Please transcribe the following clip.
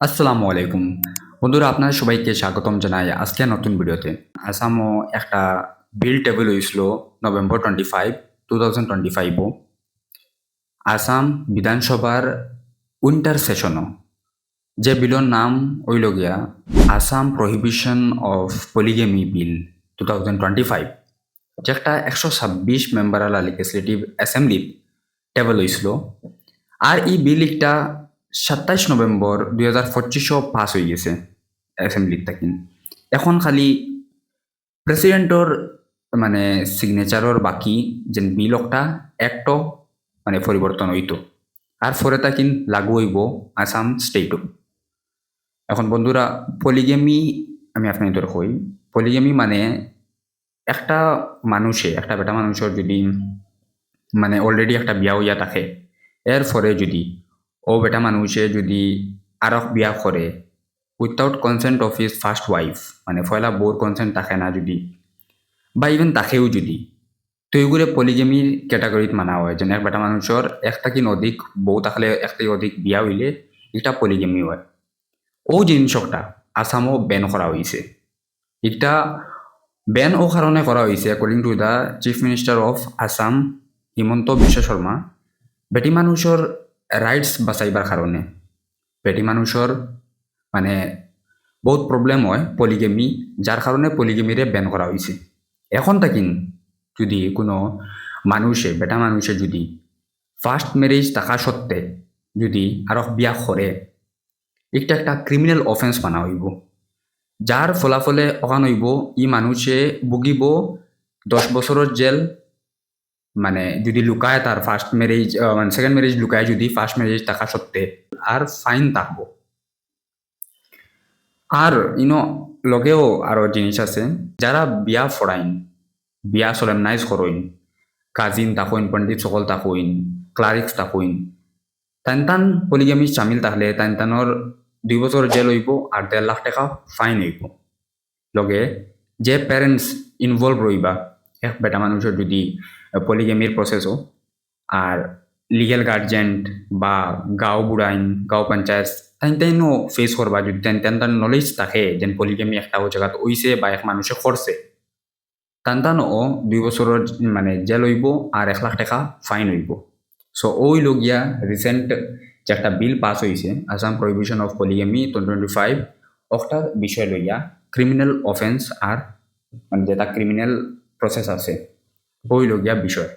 আসসালামু আলাইকুম। বন্ধুরা আপনার সবাইকে স্বাগতম জানাই আজকে নতুন ভিডিওতে। আসামও একটা বিল টেবিল হয়েছিল November twenty five two thousand twenty ফাইভও Assam বিধানসভার উইন্টার সেশনও যে বিলর নাম ওইলগিয়া Assam prohibition of polygamy bill two thousand twenty five যে একটা একশো ছাব্বিশ মেম্বারালা লেজিসলেটিভ অ্যাসেম্বলি টেবল হয়েছিল। আর এই বিল একটা সাতাইশ নভেম্বর দুই হাজার পঁচিশও পাস হয়ে গেছে অ্যাসেম্বলির থাকি। এখন খালি প্রেসিডেন্টর মানে সিগনেচারর বাকি যে বিল একটা একটো মানে পরিবর্তন হইতো আর পরে তাকিন লাগু হইব আসাম স্টেটও এখন বন্ধুরা পলিগেমি আমি আপনাদের কই পলিগেমি মানে একটা মানুষে, একটা বেটা মানুষের যদি মানে অলরেডি একটা বিয়া হইয়া থাকে এর পরে যদি ও বেটা মানুষে যদি আরক বিয়া করে without consent of his first wife মানে পয়লা বউর কনসেন্ট থাকে না যদি, বা ইভেন তাকেও যদি, তো এইগুলো পলিগেমির ক্যাটাগরিত মানা হয়। যেন এক বেটা মানুষের একটা কি অধিক বউ থাকলে একটা অধিক বিয়া হইলে এটা পলিগেমি হয়। ও জিনিসটা আসামও বেন করা হয়েছে এটা বেন ও কারণে করা হয়েছে according to the chief minister of Assam Himanta Biswa Sarma বেটি মানুষের রাইটস বাঁচাইবার কারণে বেটি মানুষের মানে বহুত প্রবলেম হয় পলিগেমি যার কারণে পলিগেমিরে ব্যান করা হয়েছে এখন তাকিন যদি কোনো মানুষে বেটা মানুষে যদি ফার্স্ট ম্যারেজ থাকা সত্ত্বে যদি আরও বিয়া করে এটা একটা ক্রিমিনাল অফেন্স মানা হইব। যার ফলাফলে অকান হইব ই মানুষে ভুগিব, দশ বছরের জেল মানে যদি লুকায় তার ফার্স্ট ম্যারেজ মানে সেকেন্ড ম্যারেজ লুকায় যদি ফার্স্ট ম্যারেজ থাকা সত্ত্বে, আর ফাইন থাকব। আর ইনো লগেও আরও জিনিস আছে, যারা বিয়া ফরাইন বিয়া সলেমনাইজ করইন কাজিন তাকইন পণ্ডিত সকল তাকইন ক্লারিক্স তাকইন তান তান পলিগামি সামিল তাহলে তান তানোর দুই বছর জেল হইব আর দেড় লাখ টাকা ফাইন হইব। লগে যে প্যারেন্টস ইনভলভ রইবা এক বেটা মানুষের যদি পলিগেমির প্রসেসও আর লিগেল গার্জেন্ট বা গাঁও বুড়াইন, গাঁও পঞ্চায়েত তাই তাইনো ফেস করবা। যদি তাই তান তার নলেজ থাকে যেন পলিগেমি একটা ও জায়গাত হইছে বা এক মানুষে করছে তান তানও দুই বছরের মানে জেল হইব আর এক লাখ টাকা ফাইন হইব। সো ওই লগিয়া রিসেন্ট যে একটা বিল পাস হয়েছে Assam prohibition of polygamy twenty five একটা বিষয় লইয়া ক্রিমিনাল অফেন্স আর মানে যেটা ক্রিমিনাল প্রসেস আছে ওই লগিয়া বিষয়।